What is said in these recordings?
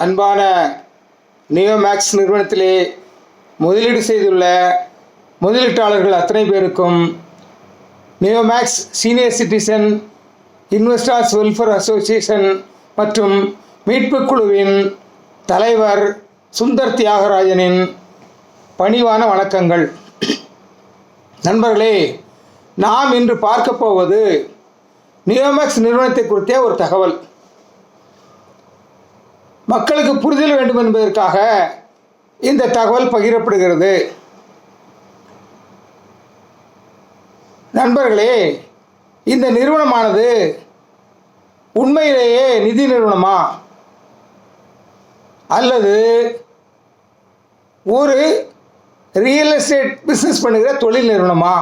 அன்பான நியோமேக்ஸ் நிறுவனத்திலே முதலீடு செய்துள்ள முதலீட்டாளர்கள் அத்தனை பேருக்கும் Neomax senior citizen investors welfare association மற்றும் மீட்புக் குழுவின் தலைவர் சுந்தர் தியாகராஜனின் பணிவான வணக்கங்கள். நண்பர்களே நாம் இன்று பார்க்க போவது நியோமேக்ஸ் நிறுவனத்தை குறித்த ஒரு தகவல். மக்களுக்கு புரிதல் வேண்டும் என்பதற்காக இந்த தகவல் பகிரப்படுகிறது. நண்பர்களே இந்த நிறுவனமானது உண்மையிலேயே நிதி நிறுவனமா? அல்லது ஒரு ரியல் எஸ்டேட் பிஸ்னஸ் பண்ணுகிற தொழில் நிறுவனமா?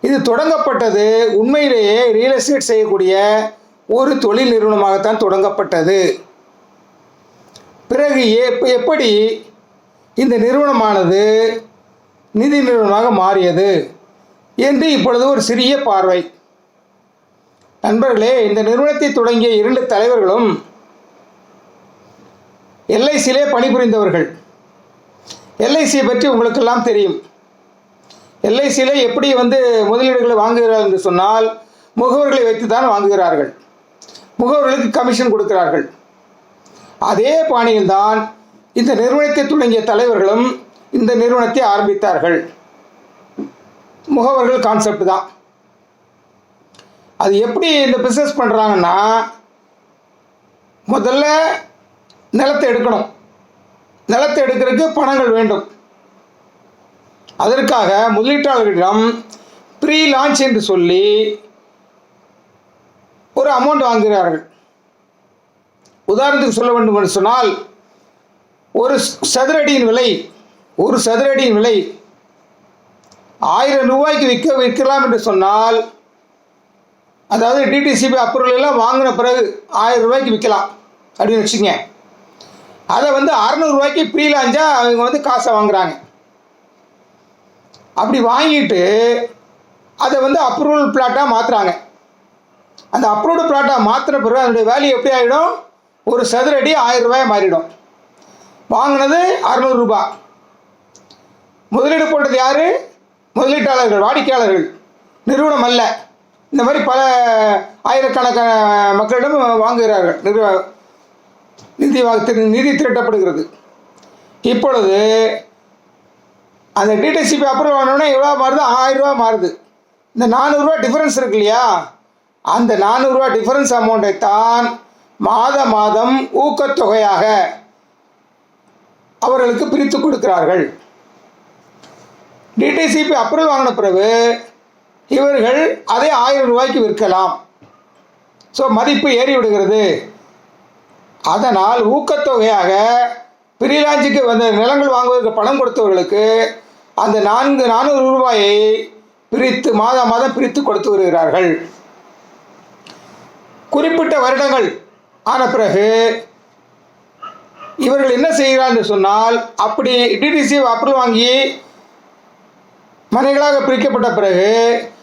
இது தொடங்கப்பட்டது உண்மையிலேயே ரியல் எஸ்டேட் செய்யக்கூடிய ஒரு தொழில் நிறுவனமாகத்தான் தொடங்கப்பட்டது. பிறகு எப்- எப்படி இந்த நிறுவனமானது நிதி நிறுவனமாக மாறியது என்று இப்பொழுது ஒரு சிறிய பார்வை. நண்பர்களே இந்த நிறுவனத்தை தொடங்கிய இரண்டு தலைவர்களும் எல்ஐசியிலே பணிபுரிந்தவர்கள். எல்ஐசியை பற்றி உங்களுக்கெல்லாம் தெரியும். எல்ஐசியில் எப்படி வந்து முதலீடுகளை வாங்குகிறார்கள் என்று சொன்னால் முகவர்களை வைத்து தான் வாங்குகிறார்கள். முகவர்களுக்கு கமிஷன் கொடுக்கிறார்கள். அதே பாணியில்தான் இந்த நிறுவனத்தை தொடங்கிய தலைவர்களும் இந்த நிறுவனத்தை ஆரம்பித்தார்கள். முகவர்கள் கான்செப்ட் தான். அது எப்படி இந்த பிஸ்னஸ் பண்ணுறாங்கன்னா முதல்ல நிலத்தை எடுக்கணும். நிலத்தை எடுக்கிறதுக்கு பணங்கள் வேண்டும். அதற்காக முதலீட்டாளர்களிடம் ப்ரீ லான்ச் என்று சொல்லி ஒரு அமௌண்ட் வாங்குகிறார்கள். உதாரணத்துக்கு சொல்ல வேண்டும் என்று சொன்னால் ஒரு சதுரடியின் விலை ஒரு சதுரடியின் விலை ஆயிரம் ரூபாய்க்கு விற்க விற்கலாம் என்று சொன்னால் அதாவது டிடிசிபி அப்ரூவல் எல்லாம் வாங்கின பிறகு ஆயிரம் ரூபாய்க்கு விற்கலாம். அப்படின்னு வச்சுங்க அதை வந்து அறநூறுவாய்க்கு ப்ரீ அவங்க வந்து காசை வாங்குறாங்க. அப்படி வாங்கிட்டு அதை வந்து அப்ரூவல் பிளாட்டாக மாற்றுறாங்க அந்த அப்ரூவ்டு பிளாட்டாக மாற்றின பிறகு அதனுடைய வேல்யூ எப்படி ஆகிடும் ஒரு சதுரடி ஆயிரம் ரூபாய் மாறிடும். வாங்கினது அறநூறுரூபா முதலீடு போட்டது யார்? முதலீட்டாளர்கள் வாடிக்கையாளர்கள். நிறுவனம் அல்ல. இந்த மாதிரி பல ஆயிரக்கணக்கான மக்களிடம் வாங்குகிறார்கள். நிறுவ நிதி திரு- நிதி திரட்டப்படுகிறது. இப்பொழுது அந்த டிடிசிபி அப்புறம் ஆனோடனே எவ்வளோ மாறுது? ஆயிரம் ரூபா மாறுது. இந்த நானூறுரூவா டிஃபரன்ஸ் இருக்கு இல்லையா? அந்த நானூறுரூவா டிஃபரன்ஸ் அமௌண்ட்டை தான் மாத மாதம் ஊக்கத்தொகையாக அவர்களுக்கு பிரித்து கொடுக்கிறார்கள். டிடிசிபி அப்ரூவல் வாங்கின பிறகு இவர்கள் அதை ஆயிரம் ரூபாய்க்கு விற்கலாம். ஸோ மதிப்பு ஏறி விடுகிறது. அதனால் ஊக்கத்தொகையாக பிரிலாஞ்சுக்கு வந்த நிலங்கள் வாங்குவதற்கு பணம் கொடுத்தவர்களுக்கு அந்த நான்கு நானூறு ரூபாயை பிரித்து மாதம் மாதம் பிரித்து கொடுத்து வருகிறார்கள். குறிப்பிட்ட வருடங்கள் ஆன பிறகு இவர்கள் என்ன செய்கிறார்கள் என்று சொன்னால் அப்படி டிடிசி அப்ரூவல் வாங்கி மனைகளாக பிரிக்கப்பட்ட பிறகு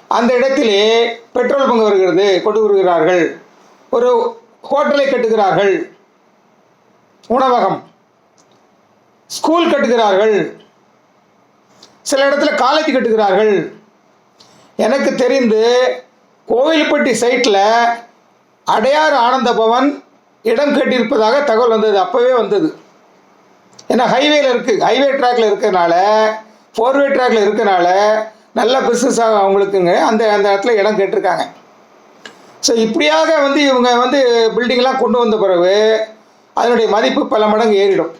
அந்த இடத்திலே பெட்ரோல் பங்கு வருகிறது கொண்டு வருகிறார்கள். ஒரு ஹோட்டலை கட்டுகிறார்கள். உணவகம். ஸ்கூல் கட்டுகிறார்கள். சில இடத்துல காலேஜ் கட்டுகிறார்கள். எனக்கு தெரிந்து கோவில்பட்டி சைட்டில் அடையாறு ஆனந்த பவன் இடம் கட்டியிருப்பதாக தகவல் வந்தது. அப்போவே வந்தது. ஏன்னா ஹைவேல இருக்குது ஹைவே ட்ராக்ல இருக்கிறனால ஃபோர்வே ட்ராக்ல இருக்கனால நல்ல பிஸ்னஸ் ஆகும் அவங்களுக்குங்க அந்த அந்த இடத்துல இடம் கேட்டிருக்காங்க. ஸோ இப்படியாக வந்து இவங்க வந்து பில்டிங்லாம் கொண்டு வந்த பிறகு அதனுடைய மதிப்பு பல மடங்கு ஏறிடும்.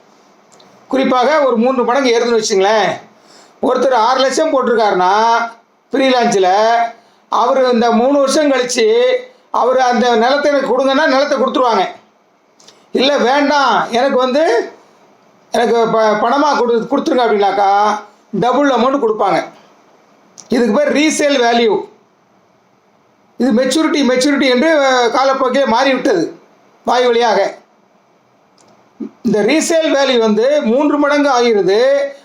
குறிப்பாக ஒரு மூன்று மடங்கு ஏறுதுன்னு வச்சுங்களேன். ஒருத்தர் ஆறு லட்சம் போட்டிருக்காருன்னா ஃப்ரீலான்ஸில் அவர் இந்த மூணு வருஷம் கழித்து அவர் அந்த நிலத்தை எனக்கு கொடுங்கன்னா நிலத்தை கொடுத்துருவாங்க. இல்லை வேண்டாம். எனக்கு வந்து எனக்கு ப பணமாக கொடு கொடுத்துருங்க அப்படின்னாக்கா டபுள் அமௌண்ட் கொடுப்பாங்க. இதுக்கு பேர் ரீசேல் வேல்யூ இது மெச்சூரிட்டி மெச்சூரிட்டி என்று காலப்போக்கே காலப்போக்கிலே மாறிவிட்டது. வாய் வழியாக. இந்த ரீசேல் வேல்யூ வந்து மூன்று மடங்கு ஆகிறது.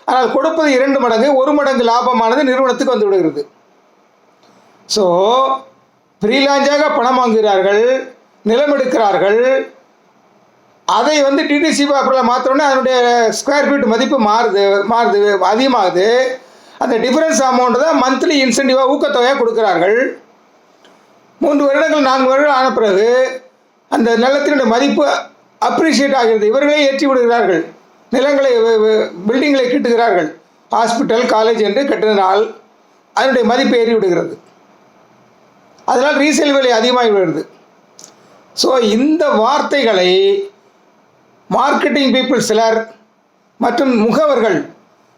ஆனால் கொடுப்பது இரண்டு மடங்கு ஒரு மடங்கு லாபமானது நிறுவனத்துக்கு வந்து விடுகிறது. ஸோ ஃப்ரீலான்ஸாக பணம் வாங்குகிறார்கள் நிலம் எடுக்கிறார்கள் அதை வந்து டிடிசி பேப்பரில் மாற்றோன்னே அதனுடைய ஸ்கொயர் ஃபீட் மதிப்பு மாறுது மாறுது அதிகமாகுது. அந்த டிஃபரன்ஸ் அமௌண்ட் தான் மந்த்லி இன்சென்டிவாக ஊக்கத்தொகையாக கொடுக்குறார்கள். மூன்று வருடங்கள் நான்கு வருடம் ஆன பிறகு அந்த நிலத்தினுடைய மதிப்பு அப்ரிஷியேட் ஆகிறது. இவர்களே ஏற்றி விடுகிறார்கள். நிலங்களை பில்டிங்களை கட்டுகிறார்கள். ஹாஸ்பிட்டல் காலேஜ் என்று கட்டினால் அதனுடைய மதிப்பு ஏறி விடுகிறது. அதனால் ரீசேல் விலை அதிகமாகி விடுகிறது. ஸோ இந்த வார்த்தைகளை மார்க்கெட்டிங் பீப்புள் சிலர் மற்றும் முகவர்கள்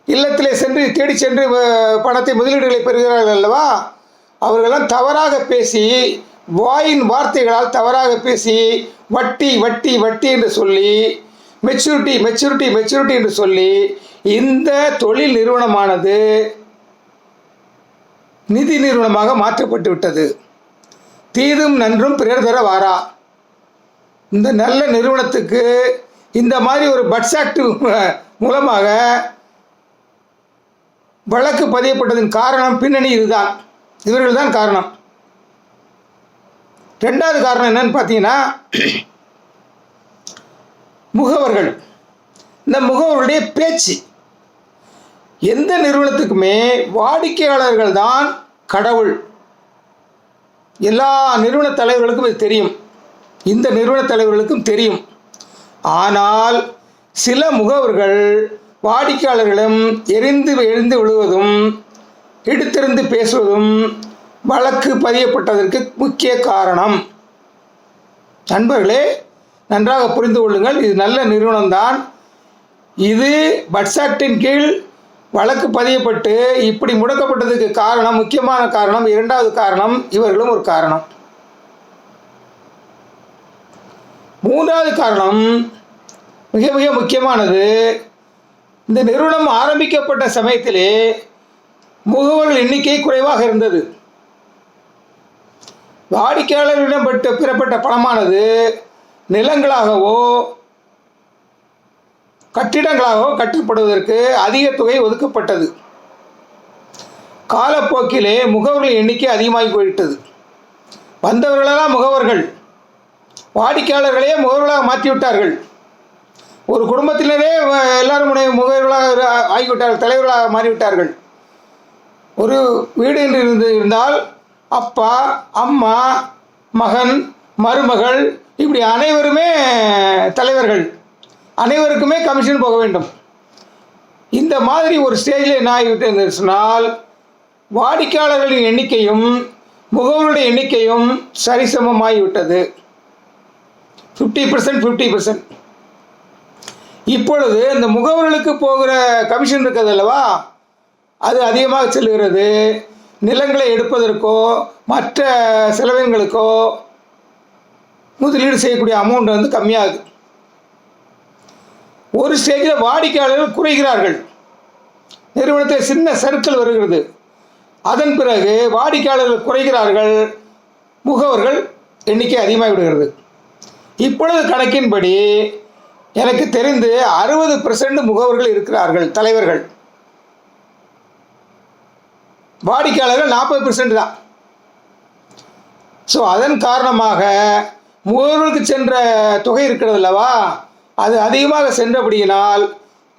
இல்லத்திலே சென்று தேடி சென்று பணத்தை முதலீடுகளை பெறுகிறார்கள் அல்லவா? அவர்களெல்லாம் தவறாக பேசி வாயின் வார்த்தைகளால் தவறாக பேசி வட்டி வட்டி வட்டி என்று சொல்லி மெச்சூரிட்டி மெச்சூரிட்டி மெச்சூரிட்டி என்று சொல்லி இந்த தொழில் நிறுவனமானது நிதி நிறுவனமாக மாற்றப்பட்டு விட்டது. தீதும் நன்றும் பிறர் தர வாரா. இந்த நல்ல நிறுவனத்துக்கு இந்த மாதிரி ஒரு பட்ஸ் ஆக்ட் மூலமாக வழக்கு பதியப்பட்டதன் காரணம் பின்னணி இதுதான். இவர்கள் தான் காரணம். ரெண்டாவது காரணம் என்னன்னு பார்த்தீங்கன்னா முகவர்கள். இந்த முகவர்களுடைய பேச்சு. எந்த நிறுவனத்துக்குமே வாடிக்கையாளர்கள் தான் கடவுள். எல்லா நிறுவன தலைவர்களுக்கும் இது தெரியும். இந்த நிறுவன தலைவர்களுக்கும் தெரியும். ஆனால் சில முகவர்கள் வாடிக்கையாளர்களிடம் எரிந்து எழுந்து விழுவதும் எடுத்திருந்து பேசுவதும் வழக்கு பதியப்பட்டதற்கு முக்கிய காரணம். நண்பர்களே நன்றாக புரிந்து கொள்ளுங்கள். இது நல்ல நிறுவனம்தான். இது பட்சாக்டின் கீழ் வழக்கு பதியப்பட்டு இப்படி முடக்கப்பட்டதுக்கு காரணம் முக்கியமான காரணம் இரண்டாவது காரணம் இவர்களும் ஒரு காரணம். மூன்றாவது காரணம் மிக மிக முக்கியமானது இந்த நிறுவனம் ஆரம்பிக்கப்பட்ட சமயத்திலே முகவர்கள் எண்ணிக்கை குறைவாக இருந்தது. வாடிக்கையாளர்களிடம் பெற்ற பெறப்பட்ட பணமானது நிலங்களாகவோ கட்டிடங்களாகவோ கட்டப்படுவதற்கு அதிக தொகை ஒதுக்கப்பட்டது. காலப்போக்கிலே முகவர்கள் எண்ணிக்கை அதிகமாகி போயிட்டது. வந்தவர்களெல்லாம் முகவர்கள். வாடிக்கையாளர்களே முகவர்களாக மாற்றிவிட்டார்கள். ஒரு குடும்பத்தினரே அஹ், எல்லாரும் முகவர்களாக ஆகிவிட்டார்கள் தலைவர்களாக மாறிவிட்டார்கள். ஒரு வீடு என்று இருந்து இருந்தால் அப்பா அம்மா மகன் மருமகள் இப்படி அனைவருமே தலைவர்கள். அனைவருக்குமே கமிஷன் போக வேண்டும். இந்த மாதிரி ஒரு ஸ்டேஜில் என்ன ஆகிவிட்டு சொன்னால் வாடிக்கையாளர்களின் எண்ணிக்கையும் முகவருடைய எண்ணிக்கையும் சரிசமமாகிவிட்டது. ஃபிஃப்டி பர்சன்ட் ஃபிஃப்டி பர்சன்ட் இப்பொழுது இந்த முகவர்களுக்கு போகிற கமிஷன் இருக்கிறது அல்லவா? அது அதிகமாக செல்கிறது நிலங்களை எடுப்பதற்கோ மற்ற செலவினங்களுக்கோ முதலீடு செய்யக்கூடிய அமௌண்ட் வந்து கம்மியாகுது. ஒரு ஸ்டேஜில் வாடிக்கையாளர்கள் குறைகிறார்கள். நிறுவனத்தில் சின்ன சர்க்கிள் வருகிறது. அதன் பிறகு வாடிக்கையாளர்கள் குறைகிறார்கள். முகவர்கள் எண்ணிக்கை அதிகமாகி விடுகிறது இப்பொழுது கணக்கின்படி எனக்கு தெரிந்து அறுபது பெர்சன்ட் முகவர்கள் இருக்கிறார்கள் தலைவர்கள். வாடிக்கையாளர்கள் நாற்பது பெர்சன்ட் தான். ஸோ அதன் காரணமாக முகவர்களுக்கு சென்ற தொகை இருக்கிறது அல்லவா? அது அதிகமாக சென்றபடியினால்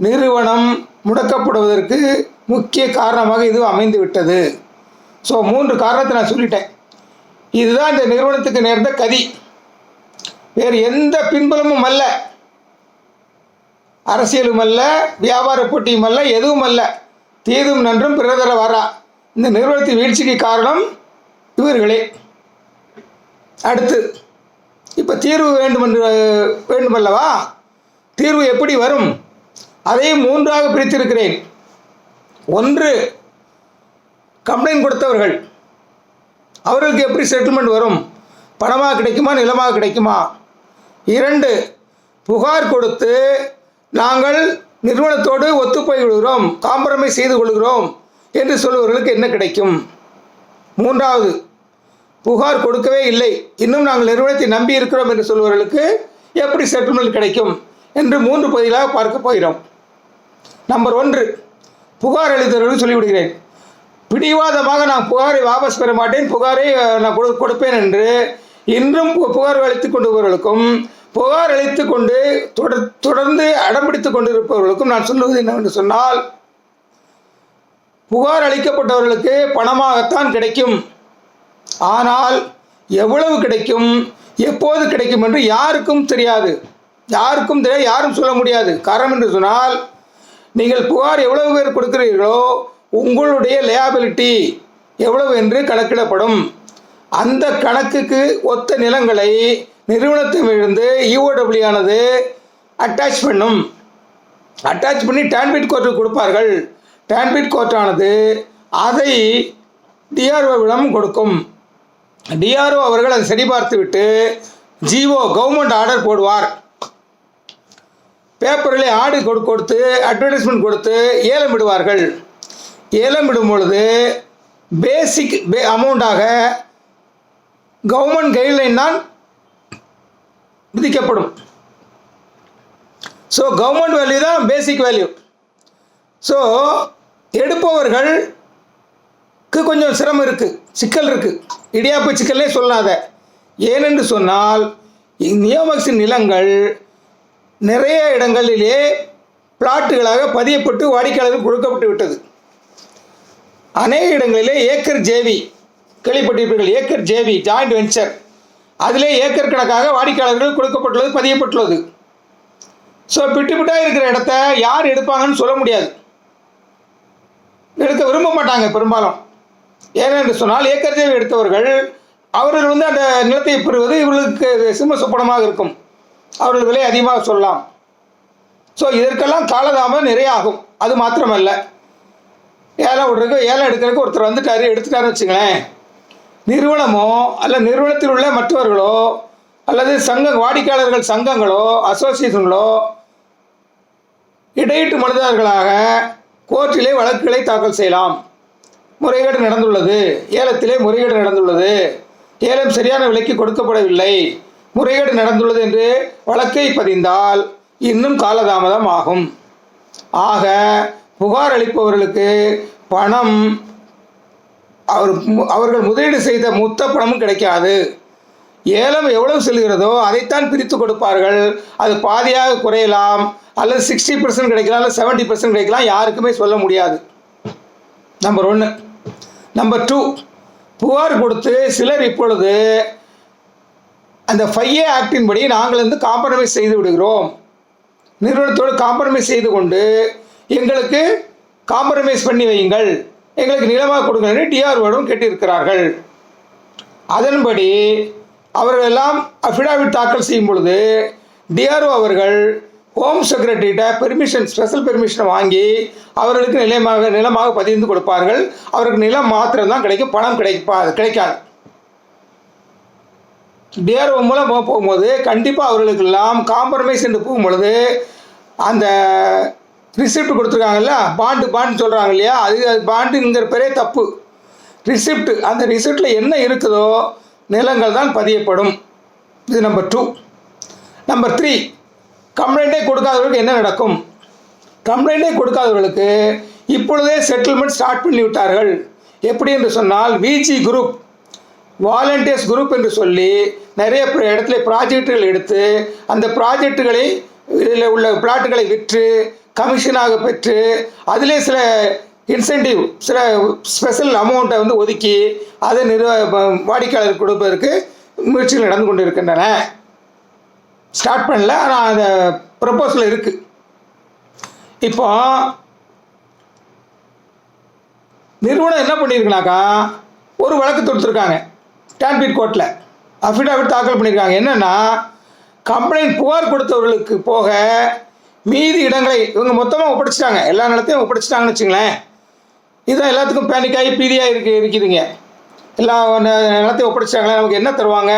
நிறுவனம் முடக்கப்படுவதற்கு முக்கிய காரணமாக இது அமைந்து விட்டது ஸோ மூன்று காரணத்தை நான் சொல்லிட்டேன். இதுதான் இந்த நிறுவனத்துக்கு நேர்ந்த கதி. வேறு எந்த பின்புலமும் அல்ல. அரசியலும் அல்ல வியாபார போட்டியும் அல்ல எதுவும் அல்ல. தீதும் நன்றும் பிறதர வரா. இந்த நிறுவனத்தின் வீழ்ச்சிக்கு காரணம் இவர்களே. அடுத்து இப்போ தீர்வு வேண்டுமென்று வேண்டுமல்லவா? தீர்வு எப்படி வரும்? அதையும் மூன்றாக பிரித்திருக்கிறேன். ஒன்று கம்ப்ளைண்ட் கொடுத்தவர்கள். அவர்களுக்கு எப்படி செட்டில்மெண்ட் வரும்? பணமாக கிடைக்குமா நிலமாக கிடைக்குமா? இரண்டு புகார் கொடுத்து நாங்கள் நிறுவனத்தோடு ஒத்துப்போய் விடுகிறோம் காம்ப்ரமைஸ் செய்து கொள்கிறோம் என்று சொல்பவர்களுக்கு என்ன கிடைக்கும்? மூன்றாவது புகார் கொடுக்கவே இல்லை. இன்னும் நாங்கள் நிறுவனத்தை நம்பி இருக்கிறோம் என்று சொல்பவர்களுக்கு எப்படி செட்டில்மெண்ட் கிடைக்கும் என்று மூன்று பகுதிகளாக பார்க்க போகிறோம். நம்பர் ஒன்று புகார் அளித்தவர்கள் சொல்லிவிடுகிறேன். பிடிவாதமாக நான் புகாரை வாபஸ் பெற மாட்டேன் புகாரை நான் கொடு கொடுப்பேன் என்று இன்றும் பு- புகார் அளித்து கொண்டவர்களுக்கும் புகார் அளித்து கொண்டு தொடர் தொடர்ந்து அடம்பிடித்து கொண்டிருப்பவர்களுக்கும் நான் சொல்லுவது என்னவென்று சொன்னால் புகார் அளிக்கப்பட்டவர்களுக்கு பணமாகத்தான் கிடைக்கும். ஆனால் எவ்வளவு கிடைக்கும் எப்போது கிடைக்கும் என்று யாருக்கும் தெரியாது. யாருக்கும் தெரியாது யாரும் சொல்ல முடியாது. காரணம் என்று சொன்னால் நீங்கள் புகார் எவ்வளவு பேர் கொடுக்கிறீர்களோ உங்களுடைய லேபிலிட்டி எவ்வளவு என்று கணக்கிடப்படும். அந்த கணக்குக்கு ஒத்த நிலங்களை நிறுவனத்திலிருந்து இஓடபிள்யூ ஆனது அட்டாச் பண்ணும். அட்டாச் பண்ணி டான்பிட் கோர்ட்டுக்கு கொடுப்பார்கள். டான்பிட் கோர்ட்டானது அதை டிஆர்ஓவிடம் கொடுக்கும். டிஆர்ஓ அவர்கள் அதை சரிபார்த்து விட்டு ஜிஓ கவர்மெண்ட் ஆர்டர் போடுவார். பேப்பரில் ஆடு கொடு கொடுத்து அட்வர்டைஸ்மெண்ட் கொடுத்து ஏலம் விடுவார்கள் ஏலம் விடும் பொழுது பேசிக் பே அமௌண்ட்டாக கவர்மெண்ட் கைட்லைன் தான் விதிக்கப்படும். ஸோ கவர்மெண்ட் வேல்யூ தான் பேசிக் வேல்யூ ஸோ எடுப்பவர்களுக்கு கொஞ்சம் சிரமம் இருக்குது சிக்கல் இருக்குது இடியாப்பு சிக்கல்லே சொல்லாத. ஏனென்று சொன்னால் நியோமக்ஸின் நிலங்கள் நிறைய இடங்களிலே பிளாட்டுகளாக பதியப்பட்டு வாடிக்கையாளர்கள் கொடுக்கப்பட்டு விட்டது. அநேக இடங்களிலே ஏக்கர் ஜேவி கேள்விப்பட்டிருப்பீர்கள் ஏக்கர் ஜேவி ஜாயிண்ட் வெஞ்சர் அதிலே ஏக்கர் கணக்காக வாடிக்கையாளர்கள் கொடுக்கப்பட்டுள்ளது பதியப்பட்டுள்ளது. ஸோ பிட்டு பிட்டாக இருக்கிற இடத்த யார் எடுப்பாங்கன்னு சொல்ல முடியாது. எடுக்க விரும்ப மாட்டாங்க பெரும்பாலும். ஏனென்று சொன்னால் ஏக்கர் தேவை எடுத்தவர்கள் அவர்கள் வந்து அந்த நிலத்தை பெறுவது இவர்களுக்கு சிம்ம சொப்பனமாக இருக்கும். அவர்கள் விலை அதிகமாக சொல்லலாம். ஸோ இதற்கெல்லாம் காலதாமம் நிறைய ஆகும். அது மாத்திரமல்ல. ஏலம் விடுறதுக்கு ஏலம் எடுக்கிறதுக்கு ஒருத்தர் வந்துட்டாரு எடுத்துட்டாருன்னு வச்சுங்களேன். நிறுவனமோ அல்ல நிறுவனத்தில் உள்ள மற்றவர்களோ அல்லது சங்க வாடிக்கையாளர்கள் சங்கங்களோ அசோசியேஷன்களோ இடையீட்டு மனிதர்களாக கோர்ட்டிலே வழக்குகளை தாக்கல் செய்யலாம். முறைகேடு நடந்துள்ளது. ஏலத்திலே முறைகேடு நடந்துள்ளது. ஏலம் சரியான விலைக்கு கொடுக்கப்படவில்லை. முறைகேடு நடந்துள்ளது என்று வழக்கை பதிந்தால் இன்னும் காலதாமதம் ஆகும். ஆக புகார் அளிப்பவர்களுக்கு பணம் அவர் மு- அவர்கள் முதலீடு செய்த மொத்த பணமும் கிடைக்காது. ஏலம் எவ்வளவு செல்கிறதோ அதைத்தான் பிரித்து கொடுப்பார்கள். அது பாதியாக குறையலாம். அல்லது சிக்ஸ்டி பர்சன்ட் கிடைக்கலாம் அல்லது செவன்ட்டி பர்சன்ட் கிடைக்கலாம் யாருக்குமே சொல்ல முடியாது. நம்பர் ஒன்று நம்பர் டூ புகார் கொடுத்து சிலர் இப்பொழுது அந்த ஃபைஏ ஆக்டின் படி நாங்கள் வந்து காம்ப்ரமைஸ் செய்து விடுகிறோம். நிறுவனத்தோடு காம்ப்ரமைஸ் செய்து கொண்டு எங்களுக்கு காம்ப்ரமைஸ் பண்ணி வையுங்கள். எங்களுக்கு நிலமாக கொடுங்கன்னு டிஆர்ஓடும் கேட்டிருக்கிறார்கள். அதன்படி அவர்கள் எல்லாம் அஃபிடாவிட் தாக்கல் செய்யும் பொழுது டிஆர்ஓ அவர்கள் ஹோம் செக்ரட்டரிகிட்ட பெர்மிஷன் ஸ்பெஷல் பெர்மிஷன் வாங்கி அவர்களுக்கு நிலமாக நிலமாக பதிந்து கொடுப்பார்கள். அவருக்கு நிலம் மாத்திரம்தான் கிடைக்கும் பணம் கிடைப்பா கிடைக்காது. டிஆர்ஓ மூலம் போகும்போது கண்டிப்பாக அவர்களுக்கெல்லாம் காம்ப்ரமைஸ் என்று போகும்பொழுது அந்த ரிசிப்ட் கொடுத்துருக்காங்கல்ல பாண்டு பாண்டு சொல்கிறாங்க இல்லையா? அது அது பாண்டுங்கிற பெரிய தப்பு. ரிசிப்ட் அந்த ரிசிப்டில் என்ன இருக்குதோ நிலங்கள் தான் பதியப்படும். இது நம்பர் டூ நம்பர் த்ரீ கம்ப்ளைண்ட்டே கொடுக்காதவர்களுக்கு என்ன நடக்கும்? கம்ப்ளைண்ட்டே கொடுக்காதவர்களுக்கு இப்பொழுதே செட்டில்மெண்ட் ஸ்டார்ட் பண்ணி விட்டார்கள். எப்படி என்று சொன்னால் விஜி குரூப் வாலண்டியர்ஸ் குரூப் என்று சொல்லி நிறைய இடத்துல ப்ராஜெக்டுகள் எடுத்து அந்த ப்ராஜெக்டுகளை இதில் உள்ள பிளாட்டுகளை விற்று கமிஷனாக பெற்று அதிலே சில இன்சென்டிவ் சில ஸ்பெஷல் அமௌண்ட்டை வந்து ஒதுக்கி அதை நிறுவ வாடிக்கையாளர் கொடுப்பதற்கு முயற்சிகள் நடந்து கொண்டு இருக்கின்றன ஸ்டார்ட் பண்ணல ஆனால் அந்த ப்ரப்போசல் இருக்குது இப்போ நிறுவனம் என்ன பண்ணியிருக்குனாக்கா ஒரு வழக்கு தொடுத்துருக்காங்க டான்பீட் கோர்ட்டில் அஃபிடாவிட் தாக்கல் பண்ணியிருக்காங்க என்னென்னா கம்ப்ளைண்ட் புகார் கொடுத்தவர்களுக்கு போக மீதி இடங்களை இவங்க மொத்தமாக ஒப்படைச்சிட்டாங்க. எல்லா நிலத்தையும் ஒப்படைச்சிட்டாங்கன்னு வச்சுங்களேன். இதுதான் எல்லாத்துக்கும் பேனிக்காகி பீதியாக இருக்கு இருக்குதுங்க. எல்லா நிலத்தையும் ஒப்படைச்சிட்டாங்களே நமக்கு என்ன தருவாங்க?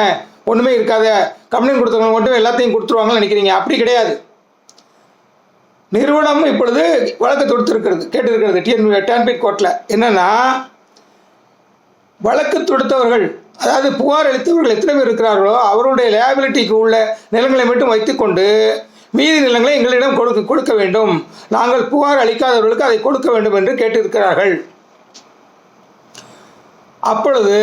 ஒன்றுமே இருக்காத. கம்பெனி கொடுத்தவங்க மட்டும் எல்லாத்தையும் கொடுத்துருவாங்கன்னு நினைக்கிறீங்க. அப்படி கிடையாது. நிறுவனம் இப்பொழுது வழக்கு தொடுத்திருக்கிறது கேட்டிருக்கிறது டிஎன் டான்பீட் கோர்ட்டில் என்னென்னா வழக்கு தொடுத்தவர்கள் அதாவது புகார் அளித்தவர்கள் எத்தனை பேர் இருக்கிறார்களோ அவருடைய லேபிலிட்டிக்கு உள்ள நிலங்களை மட்டும் வைத்துக்கொண்டு மீதி நிலங்களை எங்களிடம் கொடுக்க கொடுக்க வேண்டும். நாங்கள் புகார் அளிக்காதவர்களுக்கு அதை கொடுக்க வேண்டும் என்று கேட்டிருக்கிறார்கள். அப்பொழுது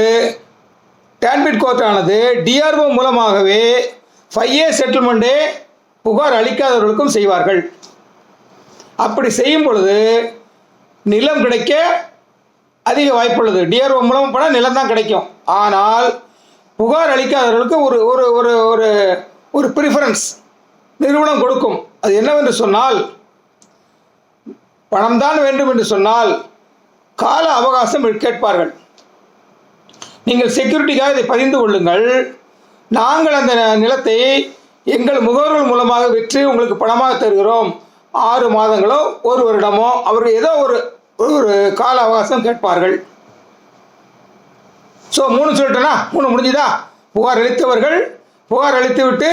டான்பிட் கோர்ட்டானது டிஆர்ஓ மூலமாகவே ஃபைவ் இயர் செட்டில்மெண்ட்டே புகார் அளிக்காதவர்களுக்கும் செய்வார்கள். அப்படி செய்யும் பொழுது நிலம் கிடைக்க அதிக வாய்ப்புள்ளது டிஆர்ஓ மூலம் போனால் நிலம் தான் கிடைக்கும். ஆனால் புகார் அளிக்காதவர்களுக்கு ஒரு ஒரு ஒரு ஒரு ஒரு ப்ரிஃபரன்ஸ் நிறுவனம் கொடுக்கும். அது என்னவென்று சொன்னால் பணம் தான் வேண்டும் என்று சொன்னால் கால அவகாசம் கேட்பார்கள். நீங்கள் செக்யூரிட்டிக்காக இதை பதிந்து கொள்ளுங்கள். நாங்கள் அந்த நிலத்தை எங்கள் முகவர்கள் மூலமாக விற்று உங்களுக்கு பணமாக தருகிறோம். ஆறு மாதங்களோ ஒரு வருடமோ அவர்கள் ஏதோ ஒரு ஒரு கால அவகாசம் கேட்பார்கள். ஸோ மூணு சொல்லிட்டேனா? மூணு முடிஞ்சுதா? புகார் அளித்தவர்கள் புகார் அளித்து விட்டு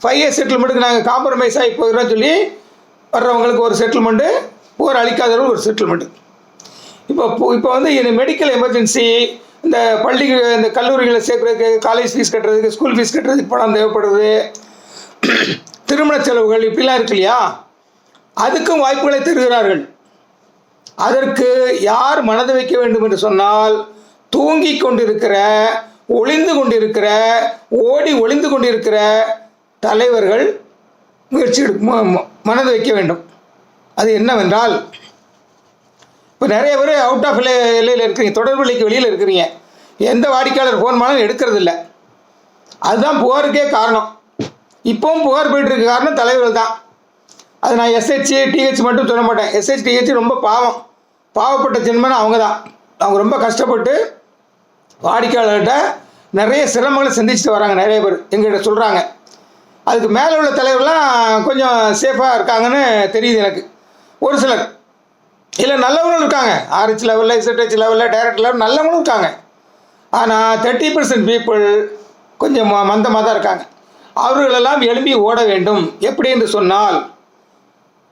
ஃபைவ் இயர் செட்டில்மெண்ட்டுக்கு நாங்கள் காம்ப்ரமைஸ் ஆகி போயிடுறோம் சொல்லி வர்றவங்களுக்கு ஒரு செட்டில்மெண்ட்டு புகார் அளிக்காதவர்கள் ஒரு செட்டில்மெண்ட்டு இப்போ இப்போ வந்து இந்த மெடிக்கல் எமர்ஜென்சி இந்த பள்ளி இந்த கல்லூரிகளை சேர்க்குறதுக்கு காலேஜ் ஃபீஸ் கட்டுறதுக்கு ஸ்கூல் ஃபீஸ் கட்டுறதுக்கு பணம் தேவைப்படுது. திருமண செலவுகள் இப்படிலாம் இருக்கு இல்லையா? அதுக்கும் வாய்ப்புகளை தருகிறார்கள். அதற்கு யார் மனது வைக்க வேண்டும் என்று சொன்னால் தூங்கி கொண்டிருக்கிற ஒளிந்து கொண்டிருக்கிற ஓடி ஒளிந்து கொண்டிருக்கிற தலைவர்கள் முயற்சி ம- ம- மனது வைக்க வேண்டும். அது என்னவென்றால் இப்போ நிறைய பேர் அவுட் ஆஃப் எல்லையில் இருக்கிறீங்க தொடர்பு வெளியில் இருக்கிறீங்க. எந்த வாடிக்கையாளர் ஃபோன் பண்ணாலும் எடுக்கிறது இல்லை அதுதான் புகாருக்கே காரணம். இப்போவும் புகார் போயிட்டுருக்க காரணம் தலைவர்கள் தான். அது நான் எஸ்ஹெச் டிஹெச் மட்டும் சொல்ல மாட்டேன். எஸ்ஹெச் டிஹெச் ரொம்ப பாவம். பாவப்பட்ட ஜென்மன் அவங்க தான். அவங்க ரொம்ப கஷ்டப்பட்டு வாடிக்கையாளர்கிட்ட நிறைய சிரமங்களை சந்திச்சுட்டு வராங்க நிறைய பேர். எங்கள்கிட்ட சொல்கிறாங்க அதுக்கு மேலே உள்ள தலைவர்லாம் கொஞ்சம் சேஃபாக இருக்காங்கன்னு தெரியுது எனக்கு. ஒரு சிலர். இல்லை நல்லவங்களும் இருக்காங்க. ஆர்ஹெச் லெவலில் இசட்ஹெச் லெவலில் டைரக்ட் லெவல் நல்லவங்களும் இருக்காங்க. ஆனால் தேர்ட்டி பர்சன்ட் பீப்புள் கொஞ்சம் ம- மந்தமாக தான் இருக்காங்க. அவர்களெல்லாம் எழும்பி ஓட வேண்டும். எப்படி என்று சொன்னால்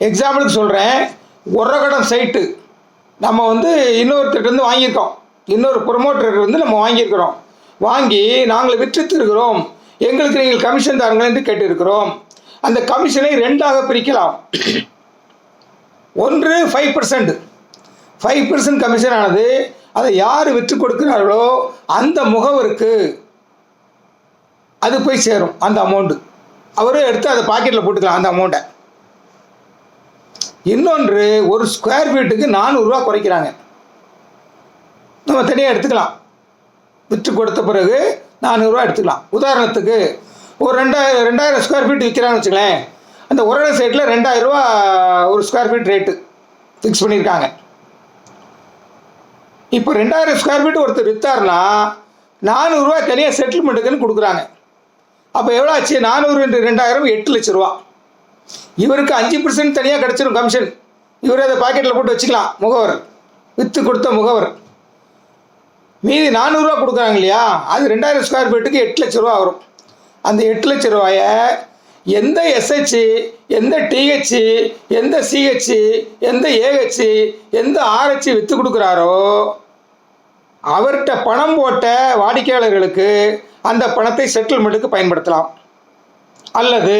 எக்ஸாம்பிளுக்கு சொல்கிறேன் உரகடம் சைட்டு நம்ம வந்து இன்னொருத்தர்கிட்ட வாங்கியிருக்கோம். இன்னொரு ப்ரொமோட்டருக்கு வந்து நம்ம வாங்கியிருக்கிறோம். வாங்கி நாங்கள் விற்றுத்திருக்கிறோம் எங்களுக்கு நீங்கள் கமிஷன் தாருங்கள் என்று கேட்டிருக்கிறோம். அந்த கமிஷனை ரெண்டாக பிரிக்கலாம். ஒன்று five percent five percent commission ஆனது அதை யார் விற்று கொடுக்கிறார்களோ அந்த முகவருக்கு அது போய் சேரும் அந்த அமௌண்ட்டு அவரும் எடுத்து அதை பாக்கெட்டில் போட்டுக்கலாம் அந்த அமௌண்ட்டை இன்னொன்று ஒரு ஸ்கொயர் ஃபீட்டுக்கு நானூறுரூவா குறைக்கிறாங்க. நம்ம தனியாக எடுத்துக்கலாம். விற்று கொடுத்த பிறகு நானூறுரூவா எடுத்துக்கலாம். உதாரணத்துக்கு ஒரு ரெண்டாயிரம் ரெண்டாயிரம் ஸ்கொயர் ஃபீட் விற்கிறான்னு வச்சுங்களேன் அந்த ஒரே சைட்டில் ரெண்டாயிரரூவா ஒரு ஸ்கொயர் ஃபீட் ரேட்டு ஃபிக்ஸ் பண்ணியிருக்காங்க இப்போ ரெண்டாயிரம் ஸ்கொயர் ஃபீட் ஒருத்தர் விற்றாருன்னா நானூறுரூவா தனியாக செட்டில்மெண்ட்டுக்குன்னு கொடுக்குறாங்க. அப்போ எவ்வளோ ஆச்சு நானூறு ரெண்டு ரெண்டாயிரம் எட்டு லட்ச ரூபா. இவருக்கு அஞ்சு பர்சன்ட் தனியாக கிடச்சிரும் கமிஷன் இவர் அதை பாக்கெட்டில் போட்டு வச்சுக்கலாம் முகவர். விற்று கொடுத்த முகவர். மீதி நானூறுரூவா கொடுக்குறாங்க இல்லையா? அது ரெண்டாயிரம் ஸ்கொயர் ஃபீட்டுக்கு எட்டு லட்ச ரூபா வரும். அந்த எட்டு லட்ச ரூபாயை எந்த எஸ்ஹெச் எந்த டிஹெச்சு எந்த சிஹெச் எந்த ஏஹெச்சு எந்த ஆர்ஹெச்சு விற்று கொடுக்குறாரோ அவர்கிட்ட பணம் போட்ட வாடிக்கையாளர்களுக்கு அந்த பணத்தை செட்டில்மெண்ட்டுக்கு பயன்படுத்தலாம். அல்லது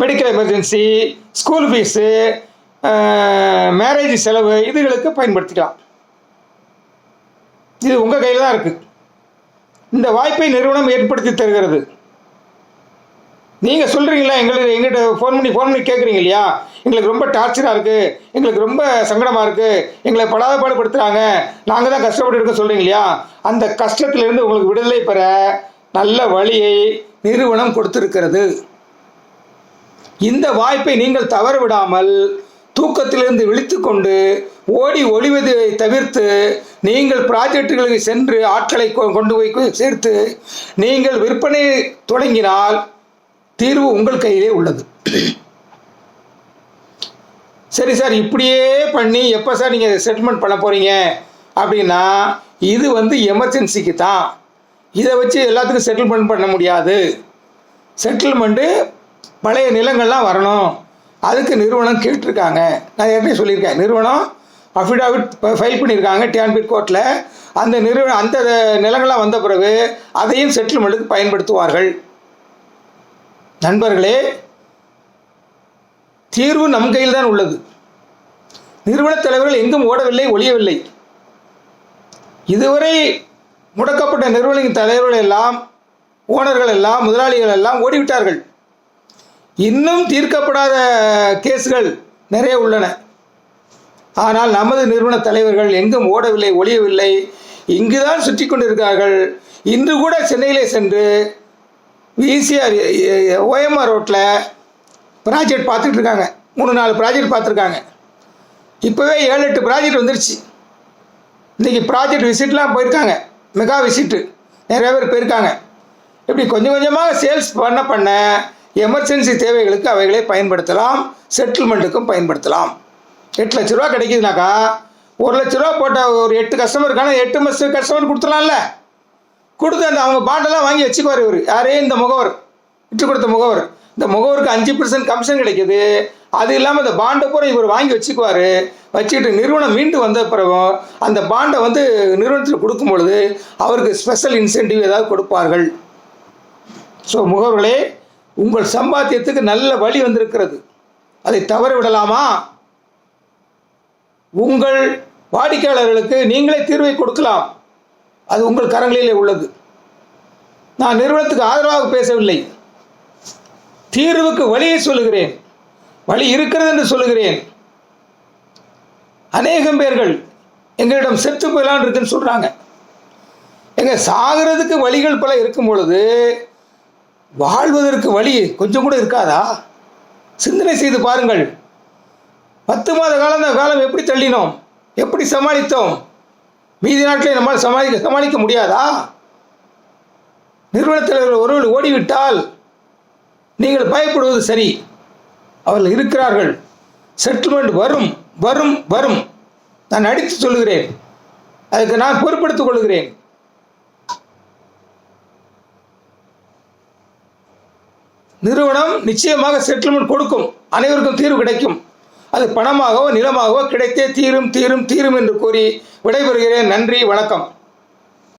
medical emergency school fees marriage செலவு இதுகளுக்கு பயன்படுத்திக்கலாம். இது உங்கள் கையில் தான் இருக்குது இந்த வாய்ப்பை நிறுவனம் ஏற்படுத்தி தருகிறது. நீங்கள் சொல்கிறீங்களா எங்களுக்கு எங்கிட்ட ஃபோன் பண்ணி ஃபோன் பண்ணி கேட்குறீங்க இல்லையா? எங்களுக்கு ரொம்ப டார்ச்சராக இருக்குது எங்களுக்கு ரொம்ப சங்கடமாக இருக்குது எங்களை படாதபாடுபடுத்துகிறாங்க நாங்கள் தான் கஷ்டப்பட்டு இருக்க சொல்கிறீங்க இல்லையா? அந்த கஷ்டத்திலிருந்து உங்களுக்கு விடுதலை பெற நல்ல வழியை நிறுவனம் கொடுத்திருக்கிறது. இந்த வாய்ப்பை நீங்கள் தவற விடாமல் தூக்கத்திலிருந்து விழித்துக்கொண்டு ஓடி ஒளிவதை தவிர்த்து நீங்கள் ப்ராஜெக்டுகளுக்கு சென்று ஆட்களை கொ- கொண்டு போய் சேர்த்து நீங்கள் விற்பனை தொடங்கினால் தீர்வு உங்கள் கையிலே உள்ளது. சரி சார் இப்படியே பண்ணி எப்போ சார் நீங்கள் செட்டில்மெண்ட் பண்ண போகிறீங்க அப்படின்னா இது வந்து எமர்ஜென்சிக்கு தான். இதை வச்சு எல்லாத்துக்கும் செட்டில்மெண்ட் பண்ண முடியாது. செட்டில்மெண்ட்டு பழைய நிலங்கள்லாம் வரணும். அதுக்கு நிறுவனம் கேட்டிருக்காங்க. நான் ஏற்கனவே சொல்லியிருக்கேன். நிறுவனம் அஃபிடாவிட் ஃபைல் பண்ணியிருக்காங்க டியான்பிட் கோர்ட்டில் அந்த நிறுவனம் அந்த நிலங்களாக வந்த பிறகு அதையும் செட்டில்மெண்ட்டுக்கு பயன்படுத்துவார்கள். நண்பர்களே தீர்வு நம் கையில் தான் உள்ளது. நிறுவனத் தலைவர்கள் எங்கும் ஓடவில்லை ஒழியவில்லை. இதுவரை முடக்கப்பட்ட நிறுவனங்களின் தலைவர்கள் எல்லாம் ஓனர்கள் எல்லாம் முதலாளிகள் எல்லாம் ஓடிவிட்டார்கள். இன்னும் தீர்க்கப்படாத கேஸ்கள் நிறைய உள்ளன. ஆனால் நமது நிறுவன தலைவர்கள் எங்கும் ஓடவில்லை ஒளியவில்லை. இங்குதான் சுற்றி கொண்டிருக்கிறார்கள். இன்று கூட சென்னையிலே சென்று விசிஆர் ஓஎம்ஆர் ரோட்டில் ப்ராஜெக்ட் பார்த்துட்டு இருக்காங்க மூணு நாலு ப்ராஜெக்ட் பார்த்துருக்காங்க. இப்போவே ஏழு எட்டு ப்ராஜெக்ட் வந்துருச்சு. இன்றைக்கி ப்ராஜெக்ட் விசிட்லாம் போயிருக்காங்க. மெகா விசிட்டு நிறைய பேர் போயிருக்காங்க. இப்படி கொஞ்சம் கொஞ்சமாக சேல்ஸ் பண்ண பண்ண எமர்ஜென்சி தேவைகளுக்கு அவைகளை பயன்படுத்தலாம். செட்டில்மெண்ட்டுக்கும் பயன்படுத்தலாம். எட்டு லட்ச ரூபா கிடைக்குதுனாக்கா ஒரு லட்ச ரூபா போட்ட ஒரு எட்டு கஸ்டமருக்கான எட்டு மஸ் கஸ்டமர் கொடுத்துலாம்ல கொடுத்து அந்த அவங்க பாண்டெல்லாம் வாங்கி வச்சுக்குவார் இவர். யாரே இந்த முகவர்? விட்டு கொடுத்த முகவர். இந்த முகவருக்கு அஞ்சு பர்சன்ட் கமிஷன் கிடைக்குது. அது இல்லாமல் இந்த பாண்டை பூரா இவர் வாங்கி வச்சுக்குவார். வச்சுக்கிட்டு நிறுவனம் மீண்டு வந்த பிறகும் அந்த பாண்டை வந்து நிறுவனத்தில் கொடுக்கும் பொழுது அவருக்கு ஸ்பெஷல் இன்சென்டிவ் ஏதாவது கொடுப்பார்கள். ஸோ முகவர்களே உங்கள் சம்பாத்தியத்துக்கு நல்ல வழி வந்திருக்கிறது. அதை தவற விடலாமா? உங்கள் வாடிக்கையாளர்களுக்கு நீங்களே தீர்வை கொடுக்கலாம். அது உங்கள் கரங்களிலே உள்ளது. நான் நிறுவனத்துக்கு ஆதரவாக பேசவில்லை. தீர்வுக்கு வழியை சொல்லுகிறேன். வழி இருக்கிறது என்று சொல்லுகிறேன். அநேகம் பேர்கள் எங்களிடம் செத்து போயிலான் இருக்குன்னு சொல்கிறாங்க எங்க சாகிறதுக்கு வழிகள் பல இருக்கும் பொழுது வாழ்வதற்கு வழி கொஞ்சம் கூட இருக்காதா? சிந்தனை செய்து பாருங்கள். பத்து மாத காலம் அந்த காலம் எப்படி தள்ளினோம்? எப்படி சமாளித்தோம்? மீதி நாட்களை நம்மால் சமாளிக்க சமாளிக்க முடியாதா? நிறுவனத்தில் ஒருவர் ஓடிவிட்டால் நீங்கள் பயப்படுவது சரி. அவர்கள் இருக்கிறார்கள். செட்டில்மெண்ட் வரும் வரும் வரும். நான் அடித்து சொல்லுகிறேன். அதுக்கு நான் பொறுப்படுத்திக் கொள்கிறேன் நிறுவனம் நிச்சயமாக செட்டில்மெண்ட் கொடுக்கும். அனைவருக்கும் தீர்வு கிடைக்கும். அது பணமாகவோ நிலமாகவோ கிடைத்தே தீரும் தீரும் தீரும் என்று கூறி விடைபெறுகிறேன். நன்றி வணக்கம்.